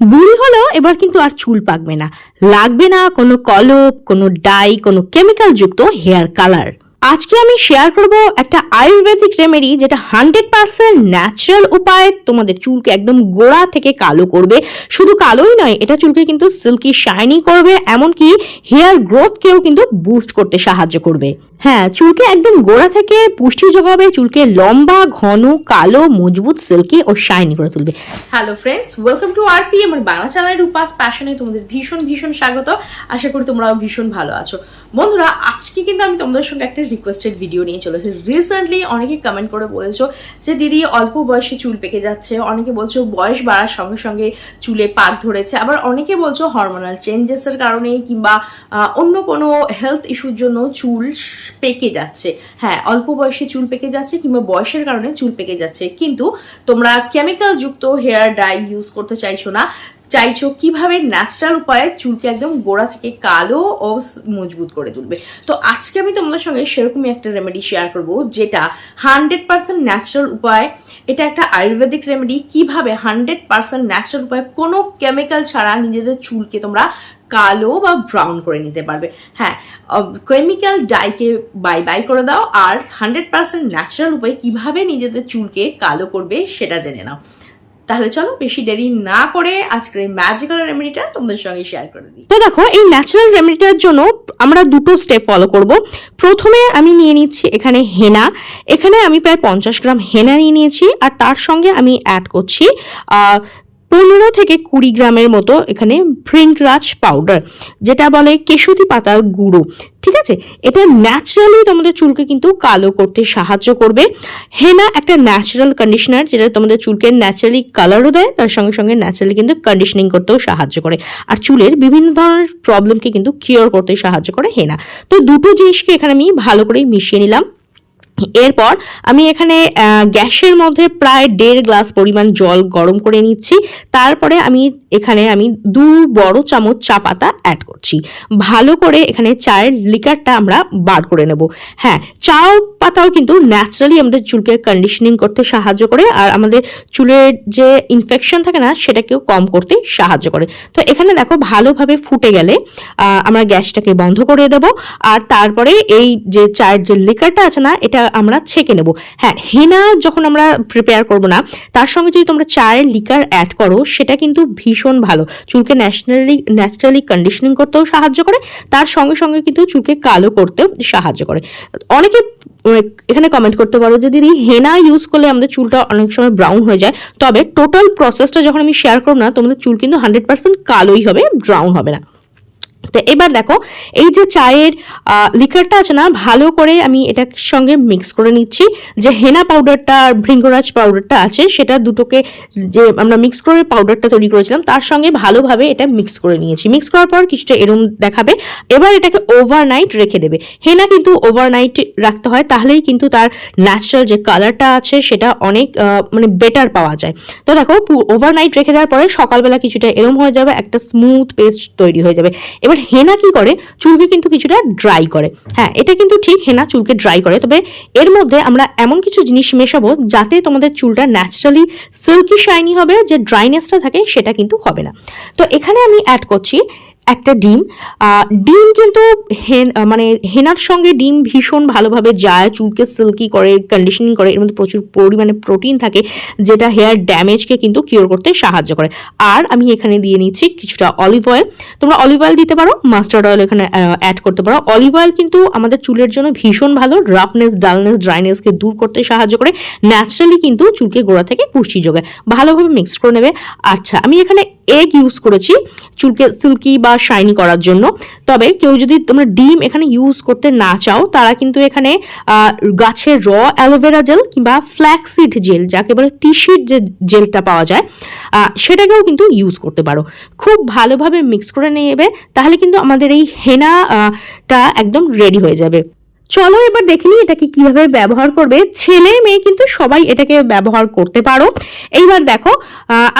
বুড়ি হলো এবার কিন্তু আর চুল পাকবে না। লাগবে না কোনো কলপ, কোনো ডাই, কোনো কেমিক্যাল যুক্ত হেয়ার কালার আজকে আমি শেয়ার করব একটা আয়ুর্বেদিক রেমেডি যেটা হান্ড্রেড পার্সেন্ট ন্যাচারাল উপায়ে তোমাদের চুলকে একদম গোড়া থেকে কালো করবে। শুধু কালোই নয়, এটা চুলকে কিন্তু সিল্কি শাইনি করবে, এমনকি হেয়ার গ্রোথকেও কিন্তু বুস্ট করতে সাহায্য করবে। হ্যাঁ চুলকে একদম গোড়া থেকে পুষ্টি যোগাবে চুলকে লম্বা, ঘন, কালো, মজবুত সিল্কি ও শাইনি করে তুলবে। Hello friends welcome to RP আমার বাংলা চ্যানেলের উপাস প্যাশনে তোমাদের ভীষণ ভীষণ স্বাগত। আশা করি তোমরাও ভীষণ ভালো আছো। বন্ধুরা, আজকে কিন্তু আমি তোমাদের সঙ্গে একটা রিকোয়েস্টেড ভিডিও নিয়ে চলেছি রিসেন্টলি অনেকে কমেন্ট করে বলেছ যে, দিদি, অল্প বয়সে চুল পেকে যাচ্ছে। অনেকে বলছো, বয়স বাড়ার সঙ্গে সঙ্গে চুলে পাক ধরেছে। আবার অনেকে বলছো হরমোনাল চেঞ্জেসের কারণে কিংবা অন্য কোনো হেলথ ইস্যুর জন্য চুল পেকে যাচ্ছে। হ্যাঁ অল্প বয়সে চুল পেকে যাচ্ছে কিংবা বয়সের কারণে চুল পেকে যাচ্ছে। কিন্তু তোমরা কেমিক্যাল যুক্ত হেয়ার ডাই ইউজ করতে চাইছো না চাইছো কীভাবে ন্যাচারাল উপায়ে চুলকে একদম গোড়া থেকে কালো ও মজবুত করে তুলবে। তো আজকে আমি তোমাদের সঙ্গে সেরকমই একটা রেমেডি শেয়ার করব, যেটা হান্ড্রেড পার্সেন্ট ন্যাচারাল উপায়। এটা একটা আয়ুর্বেদিক রেমেডি কীভাবে হান্ড্রেড পার্সেন্ট ন্যাচারাল উপায়ে? কোনো কেমিক্যাল ছাড়া নিজেদের চুলকে তোমরা কালো বা ব্রাউন করে নিতে পারবে। হ্যাঁ কেমিক্যাল ডাইকে বাই বাই করে দাও। আর হান্ড্রেড পার্সেন্ট ন্যাচারাল উপায়ে কীভাবে নিজেদের চুলকে কালো করবে সেটা জেনে নাও। তাহলে চলো বেশি দেরি না করে আজকের এই ম্যাজিক্যাল রেমেডিটা তোমাদের সঙ্গে শেয়ার করে দিই। তো দেখো, এই ন্যাচারাল রেমেডিটার জন্য আমরা দুটো স্টেপ ফলো করব। প্রথমে আমি নিয়ে নিচ্ছি এখানে হেনা। এখানে আমি প্রায় পঞ্চাশ গ্রাম হেনা নিয়ে নিয়েছি, আর তার সঙ্গে আমি অ্যাড করছি পনেরো থেকে কুড়ি গ্রামের মতো এখানে ভৃঙ্করাজ পাউডার, যেটা বলে কেশুতি পাতার গুঁড়ো, ঠিক আছে? এটা ন্যাচারালি তোমাদের চুলকে কিন্তু কালো করতে সাহায্য করবে। হেনা একটা ন্যাচারাল কন্ডিশনার, যেটা তোমাদের চুলকে ন্যাচারালি কালারও দেয়, তার সঙ্গে সঙ্গে ন্যাচারালি কিন্তু কন্ডিশনিং করতেও সাহায্য করে। আর চুলের বিভিন্ন ধরনের প্রবলেমকে কিন্তু কিওর করতে সাহায্য করে হেনা। তো দুটো জিনিসকে এখানে আমি ভালো করে মিশিয়ে নিলাম। এরপর আমি এখানে গ্যাসের মধ্যে প্রায় দেড় গ্লাস পরিমাণ জল গরম করে নিচ্ছি। তারপরে আমি এখানে আমি দু বড় চামচ চা পাতা অ্যাড করছি। ভালো করে এখানে চায়ের লিকারটা আমরা বার করে নেব। হ্যাঁ চা পাতাও কিন্তু ন্যাচারালি আমাদের চুলকে কন্ডিশনিং করতে সাহায্য করে, আর আমাদের চুলের যে ইনফেকশন থাকে না, সেটাকেও কম করতে সাহায্য করে। তো এখানে দেখো ভালোভাবে ফুটে গেলে আমরা গ্যাসটাকে বন্ধ করে দেব, আর তারপরে এই যে চায়ের যে লিকারটা আছে না, এটা আমরা ছেঁকে নেব। হ্যাঁ হেনা যখন আমরা প্রিপেয়ার করব না, তার সঙ্গে যদি তোমরা চায়ের লিকার অ্যাড করো, সেটা কিন্তু ভীষণ ভালো। চুলকে ন্যাশনালি ন্যাচারালি কন্ডিশনিং করতেও সাহায্য করে, তার সঙ্গে সঙ্গে কিন্তু চুলকে কালো করতেও সাহায্য করে। অনেকে এখানে কমেন্ট করতে পারো যে, দিদি, হেনা ইউজ করলে আমাদের চুলটা অনেক সময় ব্রাউন হয়ে যায়। তবে টোটাল প্রসেসটা যখন আমি শেয়ার করব না, তোমাদের চুল কিন্তু হান্ড্রেড পার্সেন্ট কালোই হবে ব্রাউন হবে না। তো এবার দেখো, এই যে চায়ের লিকারটা আছে না, ভালো করে আমি এটার সঙ্গে মিক্স করে নিচ্ছি। যে হেনা পাউডারটা আর ভৃঙ্গরাজ পাউডারটা আছে, সেটা দুটোকে যে আমরা মিক্স করে পাউডারটা তৈরি করেছিলাম, তার সঙ্গে ভালোভাবে এটা মিক্স করে নিয়েছি। মিক্স করার পর কিছুটা এরম দেখাবে। এবার এটাকে ওভারনাইট রেখে দেবে। হেনা কিন্তু ওভারনাইট রাখতে হয়, তাহলেই কিন্তু তার ন্যাচারাল যে কালারটা আছে, সেটা অনেক মানে বেটার পাওয়া যায়। তো দেখো ওভারনাইট রেখে দেওয়ার পরে সকালবেলা কিছুটা এরম হয়ে যাবে, একটা স্মুথ পেস্ট তৈরি হয়ে যাবে। এবার হেনা কি করে? চুলকে কিন্তু কিছুটা ড্রাই করে। হ্যাঁ এটা কিন্তু ঠিক হেনা চুলকে ড্রাই করে। তবে এর মধ্যে আমরা এমন কিছু জিনিস মেশাবো যাতে তোমাদের চুলটা ন্যাচারালি সিল্কি শাইনি হবে, যে ড্রাইনেসটা থাকে সেটা কিন্তু হবে না। তো এখানে আমি অ্যাড করছি একটা ডিম। ডিম কিন্তু হেন মানে হেনার সঙ্গে ডিম ভীষণ ভালোভাবে যায়, চুলকে সিল্কি করে কন্ডিশনিং করে, এর মধ্যে প্রচুর পরিমাণে প্রোটিন থাকে, যেটা হেয়ার ড্যামেজকে কিন্তু কিওর করতে সাহায্য করে। আর আমি এখানে দিয়ে নিচ্ছি কিছুটা অলিভ অয়েল তোমরা অলিভ অয়েল দিতে পারো মাস্টার্ড অয়েল এখানে অ্যাড করতে পারো। অলিভ অয়েল কিন্তু আমাদের চুলের জন্য ভীষণ ভালো রাফনেস ডালনেস ড্রাইনেসকে দূর করতে সাহায্য করে। ন্যাচারালি কিন্তু চুলকে গোড়া থেকে পুষ্টি যোগায় ভালোভাবে মিক্স করে নেবে। আচ্ছা আমি এখানে এগ ইউজ করেছি চুলকে সিল্কি বা শাইনি করার জন্য। তবে কেউ যদি তোমরা ডিম এখানে ইউজ করতে না চাও, তারা কিন্তু এখানে গাছের র অ্যালোভেরা জেল কিংবা ফ্ল্যাক্সিড জেল যাকে বলে তিসির যে জেলটা পাওয়া যায় সেটাকেও কিন্তু ইউজ করতে পারো। খুব ভালোভাবে মিক্স করে নেবে তাহলে কিন্তু আমাদের এই হেনাটা একদম রেডি হয়ে যাবে। চলো এবার দেখে নিই এটাকে কীভাবে ব্যবহার করবে। ছেলে, মেয়ে কিন্তু সবাই এটাকে ব্যবহার করতে পারো। এইবার দেখো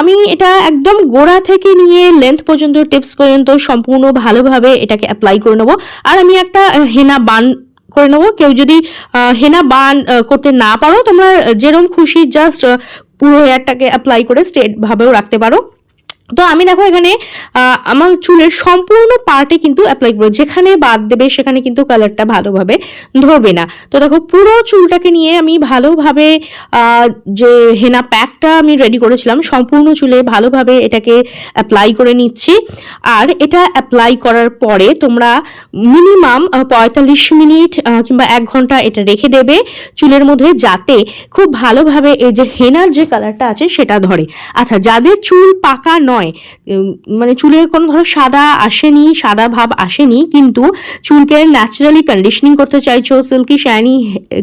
আমি এটা একদম গোড়া থেকে নিয়ে লেন্থ পর্যন্ত টিপস পর্যন্ত সম্পূর্ণ ভালোভাবে এটাকে অ্যাপ্লাই করে নেব। আর আমি একটা হেনা বান করে নেব। কেউ যদি হেনা বান করতে না পারো, তোমরা যেরকম খুশি জাস্ট পুরো হেয়ারটাকে অ্যাপ্লাই করে স্ট্রেট ভাবেও রাখতে পারো। তো আমি দেখো এখানে আমার চুলের সম্পূর্ণ পার্টে কিন্তু অ্যাপ্লাই করব। যেখানে বাদ দেবে, সেখানে কিন্তু কালারটা ভালোভাবে ধরবে না। তো দেখো, পুরো চুলটাকে নিয়ে আমি ভালোভাবে যে হেনা প্যাকটা আমি রেডি করেছিলাম, সম্পূর্ণ চুলে ভালোভাবে এটাকে অ্যাপ্লাই করে নিচ্ছি। আর এটা অ্যাপ্লাই করার পরে তোমরা মিনিমাম পঁয়তাল্লিশ মিনিট কিংবা এক ঘণ্টা এটা রেখে দেবে চুলের মধ্যে যাতে খুব ভালোভাবে এই যে হেনার যে কালারটা আছে, সেটা ধরে। আচ্ছা যাদের চুল পাকা নয় উম, মানে চুলের কোনো ধরো সাদা আসেনি সাদা ভাব আসেনি কিন্তু চুলকে ন্যাচারালি কন্ডিশনিং করতে চাইছো সিল্কি শ্যানি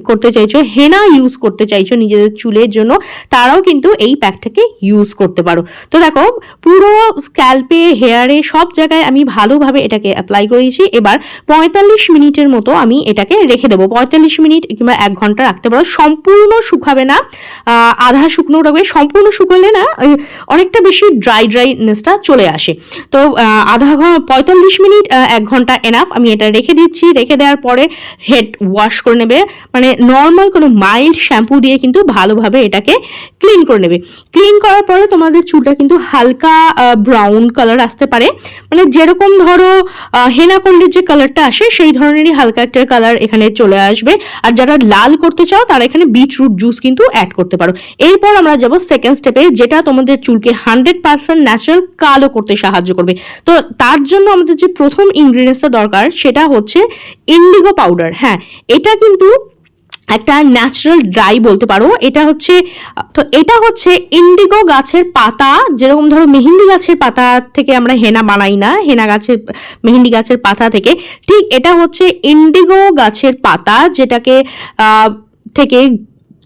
করতে চাইছো হেনা ইউজ করতে চাইছো নিজেদের চুলের জন্য তারাও কিন্তু এই প্যাকটাকে ইউজ করতে পারো। তো দেখো পুরো স্ক্যাল্পে হেয়ারে সব জায়গায় আমি ভালোভাবে এটাকে অ্যাপ্লাই করেছি। এবার পঁয়তাল্লিশ মিনিটের মতো আমি এটাকে রেখে দেবো। পঁয়তাল্লিশ মিনিট কিংবা এক ঘণ্টা রাখতে পারো। সম্পূর্ণ শুকাবে না। আধা শুকনো রাখবে সম্পূর্ণ শুকালে না অনেকটা বেশি ড্রাই ড্রাই ড্রাইনেসটা চলে আসে। তো আধা ঘণ্টা পঁয়তাল্লিশ মিনিট এক ঘণ্টা এনাফ আমি এটা রেখে দিচ্ছি। রেখে দেওয়ার পরে হেড ওয়াশ করে নেবে। মানে নর্মাল কোনো মাইল্ড শ্যাম্পু দিয়ে কিন্তু ভালোভাবে এটাকে ক্লিন করে নেবে। ক্লিন করার পরে তোমাদের চুলটা কিন্তু হালকা ব্রাউন কালার আসতে পারে। মানে যেরকম ধরো হেনা করলে যে কালারটা আসে, সেই ধরনেরই হালকা একটা কালার এখানে চলে আসবে। আর যারা লাল করতে চাও, তারা এখানে বিটরুট জুস কিন্তু অ্যাড করতে পারো। এরপর আমরা যাব সেকেন্ড স্টেপে যেটা তোমাদের চুলকে হান্ড্রেড পার্সেন্ট ন্যাচারাল কালো করতে সাহায্য করবে। তো তার জন্য আমাদের যে প্রথম ইনগ্রিডিয়েন্টসটা দরকার সেটা হচ্ছে ইন্ডিগো পাউডার হ্যাঁ এটা কিন্তু একটা ন্যাচারাল ড্রাই বলতে পারো। এটা হচ্ছে, তো এটা হচ্ছে ইন্ডিগো গাছের পাতা, যেরকম ধরো মেহেন্দি গাছের পাতা থেকে আমরা হেনা বানাই না, হেনা গাছের, মেহেন্দি গাছের পাতা থেকে। ঠিক এটা হচ্ছে ইন্ডিগো গাছের পাতা, যেটাকে থেকে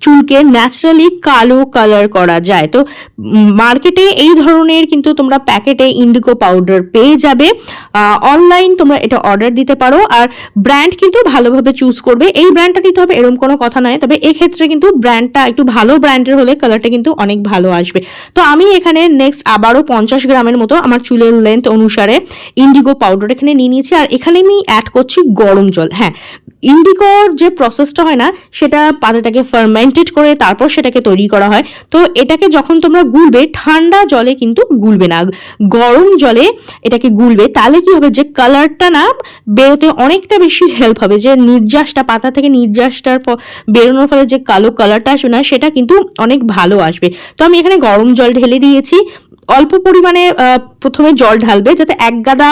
চুলকে ন্যাচারালি কালো কালার করা যায়। তো মার্কেটে এই ধরনের কিন্তু তোমরা প্যাকেটে ইন্ডিগো পাউডার পেয়ে যাবে। অনলাইন তোমরা এটা অর্ডার দিতে পারো। আর ব্র্যান্ড কিন্তু ভালোভাবে চুজ করবে। এই ব্র্যান্ডটা নিতে হবে এরকম কোনো কথা নয়। তবে এক্ষেত্রে কিন্তু ব্র্যান্ডটা একটু ভালো ব্র্যান্ডের হলে কালারটা কিন্তু অনেক ভালো আসবে। তো আমি এখানে নেক্সট আবারও পঞ্চাশ গ্রামের মতো আমার চুলের লেন্থ অনুসারে ইন্ডিগো পাউডার এখানে নিয়ে নিয়েছি। আর এখানে আমি অ্যাড করছি গরম জল। হ্যাঁ ইন্ডিগোর যে প্রসেসটা হয় না, সেটা পাতাটাকে ফার্মেন্টেড করে তারপর সেটাকে তৈরি করা হয়। তো এটাকে যখন তোমরা গুলবে, ঠান্ডা জলে কিন্তু গুলবে না। গরম জলে এটাকে গুলবে। তাহলে কি হবে? যে কালারটা না বেরোতে অনেকটা বেশি হেল্প হবে। যে নির্যাসটা, পাতা থেকে নির্যাসটার বেরোনোর ফলে যে কালো কালারটা আসবে না, সেটা কিন্তু অনেক ভালো আসবে। তো আমি এখানে গরম জল ঢেলে দিয়েছি। অল্প পরিমাণে প্রথমে জল ঢালবে যাতে এক গাদা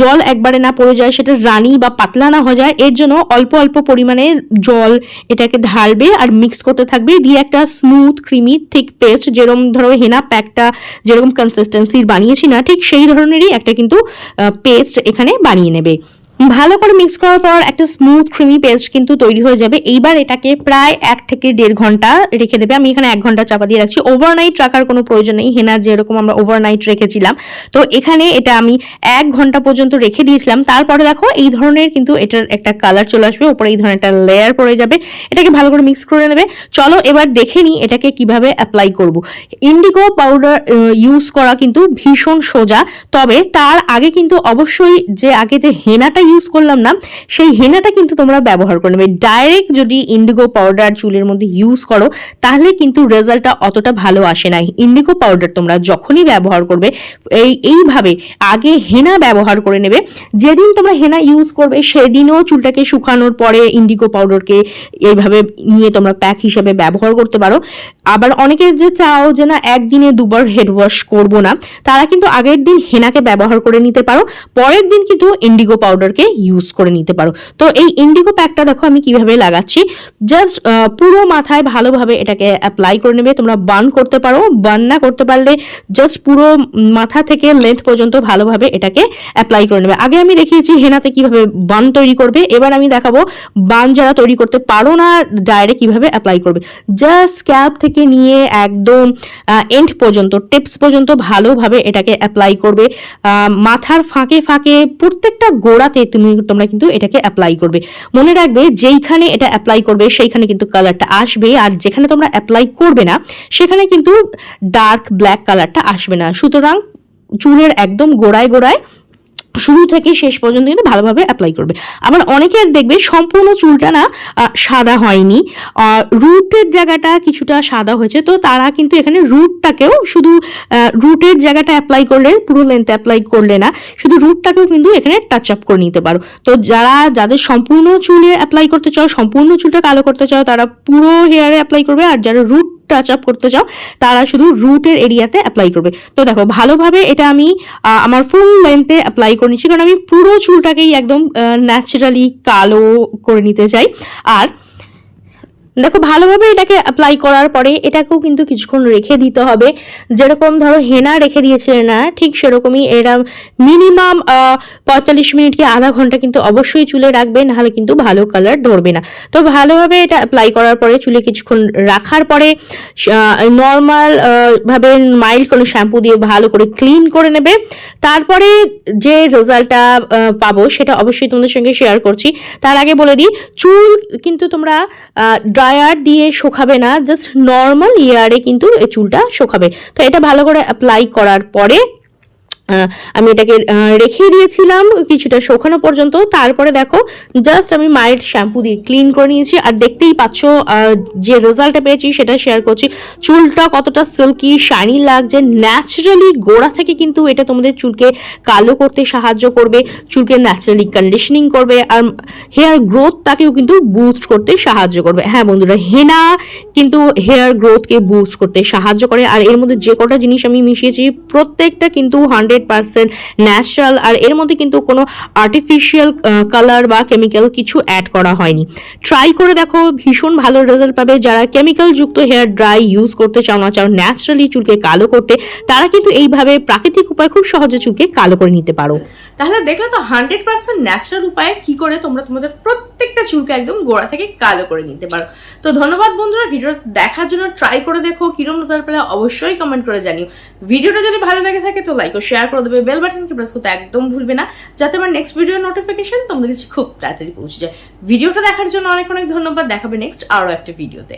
জল একবারে না পড়ে যায়, সেটা রানি বা পাতলা না হয়ে যায়। এর জন্য অল্প অল্প পরিমাণে জল এটাকে ঢালবে আর মিক্স করতে থাকবে। দিয়ে একটা স্মুথ ক্রিমি থিক পেস্ট যেরকম ধরো হেনা প্যাকটা যেরকম কনসিস্টেন্সির বানিয়েছি না, ঠিক সেই ধরনেরই একটা কিন্তু পেস্ট এখানে বানিয়ে নেবে। ভালো করে মিক্স করার পর একটা স্মুথ ক্রিমি পেস্ট কিন্তু তৈরি হয়ে যাবে। এইবার এটাকে প্রায় এক থেকে দেড় ঘণ্টা রেখে দেবে। আমি এখানে এক ঘণ্টা চাপা দিয়ে রাখছি। ওভারনাইট রাখার কোনো প্রয়োজন নেই। হেনা, যেরকম আমরা ওভারনাইট রেখেছিলাম। তো এখানে এটা আমি এক ঘণ্টা পর্যন্ত রেখে দিয়েছিলাম। তারপরে দেখো, এই ধরনের কিন্তু এটার একটা কালার চলে আসবে। ওপরে এই ধরনের একটা লেয়ার পড়ে যাবে। এটাকে ভালো করে মিক্স করে নেবে। চলো এবার দেখে নিই এটাকে কীভাবে অ্যাপ্লাই করব। ইন্ডিগো পাউডার ইউজ করা কিন্তু ভীষণ সোজা। তবে তার আগে কিন্তু অবশ্যই যে আগে যে হেনাটা ইউজ করলাম না, সেই হেনাটা কিন্তু তোমরা ব্যবহার করে নেবে। ডাইরেক্ট যদি ইন্ডিগো পাউডার চুলের মধ্যে ইউজ করো, তাহলে কিন্তু রেজাল্টটা অতটা ভালো আসে না। ইন্ডিগো পাউডার তোমরা যখনই ব্যবহার করবে, এই, এইভাবে আগে হেনা ব্যবহার করে নেবে। যেদিন তোমরা হেনা ইউজ করবে, সেদিনও চুলটাকে শুকানোর পরে ইন্ডিগো পাউডারকে এইভাবে নিয়ে তোমরা প্যাক হিসেবে ব্যবহার করতে পারো। আবার অনেকে যে চাও যে না, একদিনে দুবার হেড ওয়াশ করব না, তারা কিন্তু আগের দিন হেনাকে ব্যবহার করে নিতে পারো। পরের দিন কিন্তু ইন্ডিগো পাউডারকে ইউজ করে নিতে পারো। তো এই ইন্ডিগো প্যাকটা দেখো আমি কীভাবে লাগাচ্ছি। জাস্ট পুরো মাথায় ভালোভাবে এটাকে অ্যাপ্লাই করে নেবে। তোমরা বার্ন করতে পারো বার্ন না করতে পারলে জাস্ট পুরো মাথা থেকে লেন্থ পর্যন্ত ভালোভাবে এটাকে অ্যাপ্লাই করে নেবে। আগে আমি দেখিয়েছি হেনাতে কীভাবে বান তৈরি করবে। এবার আমি দেখাবো বান যারা তৈরি করতে পারো না ডাইরেক্ট কীভাবে অ্যাপ্লাই করবে। জাস্ট স্ক্যাপ থেকে নিয়ে একদম এন্ড পর্যন্ত টিপস পর্যন্ত ভালোভাবে এটাকে অ্যাপ্লাই করবে। মাথার ফাঁকে ফাঁকে প্রত্যেকটা গোড়াতে তুমি তোমরা কিন্তু এটাকে অ্যাপ্লাই করবে। মনে রাখবে যেইখানে এটা অ্যাপ্লাই করবে, সেইখানে কিন্তু কালারটা আসবে। আর যেখানে তোমরা অ্যাপ্লাই করবে না, সেখানে কিন্তু ডার্ক ব্ল্যাক কালারটা আসবে না। সুতরাং চুলের একদম গোড়ায় গোড়ায় শুরু থেকে শেষ পর্যন্ত কিন্তু ভালোভাবে অ্যাপ্লাই করবে। আবার অনেকের দেখবে সম্পূর্ণ চুলটা না সাদা হয়নি। রুটের জায়গাটা কিছুটা সাদা হয়েছে। তো তারা কিন্তু এখানে রুটটাকেও শুধু রুটের জায়গাটা অ্যাপ্লাই করলে, পুরো লেন্থে অ্যাপ্লাই করলে না, শুধু রুটটাকেও কিন্তু এখানে টাচ আপ করে নিতে পারো। তো যারা, যাদের সম্পূর্ণ চুলে অ্যাপ্লাই করতে চাও, সম্পূর্ণ চুলটা কালো করতে চাও, তারা পুরো হেয়ারে অ্যাপ্লাই করবে। আর যারা রুট টাচ আপ করতে চাও, তারা শুধু রুটের এরিয়াতে অ্যাপ্লাই করবে। তো দেখো, ভালোভাবে এটা আমি আমার ফুল লেন্থে অ্যাপ্লাই করে নিচ্ছি, কারণ আমি পুরো চুলটাকেই একদম ন্যাচারালি কালো করে নিতে চাই। আর দেখো, ভালোভাবে এটাকে অ্যাপ্লাই করার পরে এটাকেও কিন্তু কিছুক্ষণ রেখে দিতে হবে। যেরকম ধরো, হেনা রেখে দিয়েছে না, ঠিক সেরকমই এরা মিনিমাম পঁয়তাল্লিশ মিনিট কি আধা ঘণ্টা কিন্তু অবশ্যই চুলে রাখবে, নাহলে কিন্তু ভালো কালার ধরবে না। তো ভালোভাবে এটা অ্যাপ্লাই করার পরে চুলে কিছুক্ষণ রাখার পরে নর্মাল ভাবে মাইল্ড কোনো শ্যাম্পু দিয়ে ভালো করে ক্লিন করে নেবে। তারপরে যে রেজাল্টটা পাবো, সেটা অবশ্যই তোমাদের সঙ্গে শেয়ার করছি। তার আগে বলে দিই, চুল কিন্তু তোমরা ড্রায়ার দিয়ে শোকাবে না জাস্ট নর্মাল ইয়ারে কিন্তু এই চুলটা শোকাবে। তো এটা ভালো করে অ্যাপ্লাই করার পরে আমি এটাকে রেখে দিয়েছিলাম কিছুটা শুকানো পর্যন্ত। তারপরে দেখো জাস্ট আমি মাইল্ড শ্যাম্পু দিয়ে ক্লিন করে নিয়েছি। আর দেখতেই পাচ্ছ যে রেজাল্টটা পেয়েছি সেটা শেয়ার করছি। চুলটা কতটা সিল্কি শাইনি লাগছে। ন্যাচারালি গোড়া থেকে কিন্তু এটা তোমাদের চুলকে কালো করতে সাহায্য করবে, চুলকে ন্যাচারালি কন্ডিশনিং করবে, আর হেয়ার গ্রোথটাকেও কিন্তু বুস্ট করতে সাহায্য করবে। হ্যাঁ বন্ধুরা হেনা কিন্তু হেয়ার গ্রোথকে বুস্ট করতে সাহায্য করে। আর এর মধ্যে যে কটা জিনিস আমি মিশিয়েছি, প্রত্যেকটা কিন্তু হান্ড্রেড পার্সেন্ট ন্যাচারাল, আর এর মধ্যে কিন্তু কোনো আর্টিফিশিয়াল কালার বা কেমিক্যাল কিছু অ্যাড করা হয়নি। ট্রাই করে দেখো, ভীষণ ভালো রেজাল্ট পাবে। যারা কেমিক্যাল যুক্ত হেয়ার ড্রাই ইউজ করতে চাও না, চাও ন্যাচারালি চুলকে কালো করতে, তারা কিন্তু এইভাবে প্রাকৃতিক উপায় খুব সহজে চুলকে কালো করে নিতে পারো। তাহলে দেখলে তো হান্ড্রেড পার্সেন্ট ন্যাচারাল উপায়ে কি করে তোমরা তোমাদের প্রত্যেকটা চুলকে একদম গোড়া থেকে কালো করে নিতে পারো। তো ধন্যবাদ বন্ধুরা, ভিডিওটা দেখার জন্য ট্রাই করে দেখো, কিরম রেজাল্ট পেলে অবশ্যই কমেন্ট করে জানিও। ভিডিওটা যদি ভালো লাগে থাকে তো লাইক ও শেয়ার করে দেবে বেল বাটনকে প্রেস করতে একদম ভুলবে না, যাতে আমার নেক্সট ভিডিও নোটিফিকেশন তোমাদের কাছে খুব তাড়াতাড়ি পৌঁছে যায়। ভিডিওটা দেখার জন্য অনেক অনেক ধন্যবাদ, দেখাবে নেক্সট আরও একটা ভিডিওতে